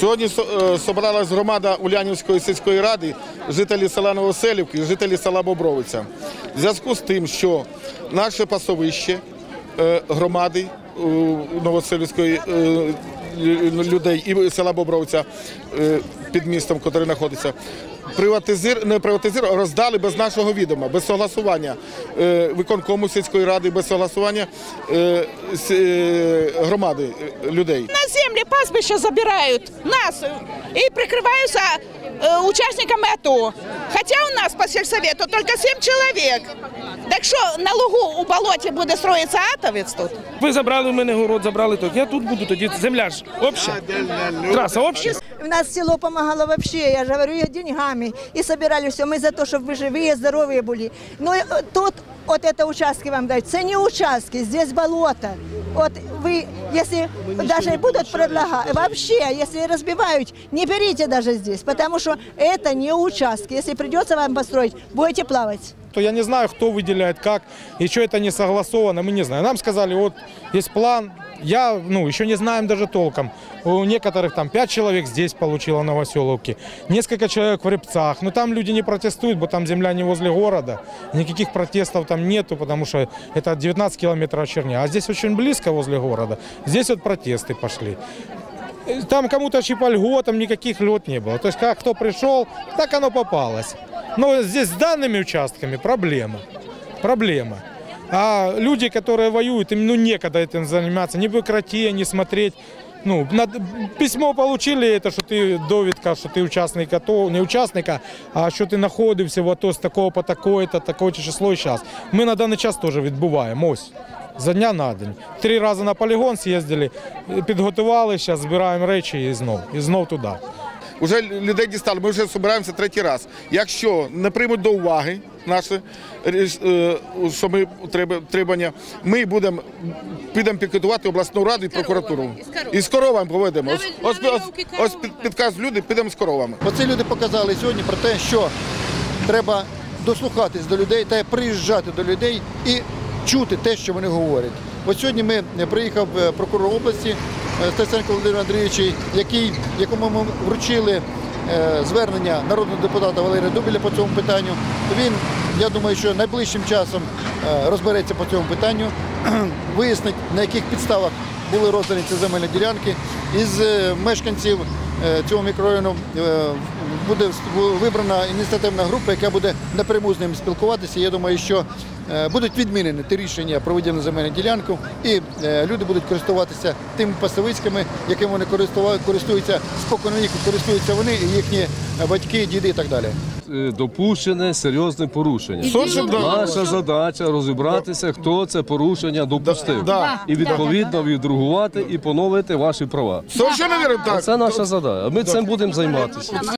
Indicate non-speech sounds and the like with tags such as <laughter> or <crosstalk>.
Сьогодні со- е, громада Улянівської сільської ради, жителі села Новоселівки, жителі села Бобровиця. В зв'язку з тим, що наше пасовище е, громади е, Новоселівської людей і села Бобровиця е, під містом, який знаходиться, приватизир, не приватизир, роздали без нашого відома, без согласування е, виконкому сільської ради, без согласування е, е, громади е, людей. На землі пастбища забирають нас і прикриваються е, учасниками АТО. Хоча у нас по сельсовету тільки 7 чоловік. Так що на лугу у болоті буде строїтися атовець тут? Ви забрали у мене город, забрали тут. Я тут буду тоді. Земля ж обща. Траса обща. У нас село помогало вообще, я же говорю, и деньгами. И собирали все. Мы за то, чтобы вы живые, здоровые были. Но э, тут вот это участки вам дают. Это не участки, здесь болото. Вот вы, если даже будут предлагать, вообще, если разбивают, не берите даже здесь, потому что это не участки. Если придется вам построить, будете плавать. то я не знаю, кто выделяет, как, и что это не согласовано, мы не знаем. Нам сказали, вот есть план, я, ну, еще не знаем даже толком. У некоторых там пять человек здесь получило Новоселовки, несколько человек в Репцах. Но там люди не протестуют, бо там земля не возле города. Никаких протестов там нету, потому что это 19 километров Черня. А здесь очень близко возле города. Здесь вот протесты пошли. Там кому-то щипа льготам, никаких льгот не было. То есть как кто пришел, так оно попалось. Но здесь с данными участками проблема. Проблема. А люди, которые воюют, им ну некогда этим заниматься, ни бюрократия, не смотреть. Ну, на письмо получили, это, що ти довідка, що ти учасник АТО, не учасника, а що ти знаходився в АТО з такого по такої-то, такого число і час. Ми на даний час теж відбуваємо. Ось. За дня на день. Три рази на полігон з'їздили, підготували, зараз збираємо речі і знов. І знов туди. Уже людей дістали, ми вже збираємося третій раз. Якщо не приймуть до уваги наше е, що ми треба ми будемо підемо пікетувати обласну раду і прокуратуру. І з коровами поведемо. Ось, ось, ось, ось під, підказ люди, підемо з коровами. Оце люди показали сьогодні про те, що треба дослухатись до людей та приїжджати до людей і чути те, що вони говорять. От сьогодні ми е, приїхав е, прокурор області е, Стеценко Володимир Андрійович, який, якому ми вручили звернення народного депутата Валерія Дубіля по цьому питанню. Він, я думаю, що найближчим часом розбереться по цьому питанню, <clears throat> вияснить, на яких підставах були роздані ці земельні ділянки. Із мешканців цього мікрорайону буде вибрана ініціативна група, яка буде напряму з ним спілкуватися. Я думаю, що будуть відмінені ті рішення про виділену земельну ділянку, і е, люди будуть користуватися тими пасовицькими, якими вони користуються споконвіку, користуються вони і їхні батьки, діди і так далі. е, допущене серйозне порушення. Наша задача розібратися, хто це порушення допустив. Да. І відповідно відреагувати і поновити ваші права. Це наша задача. Ми цим будемо займатися.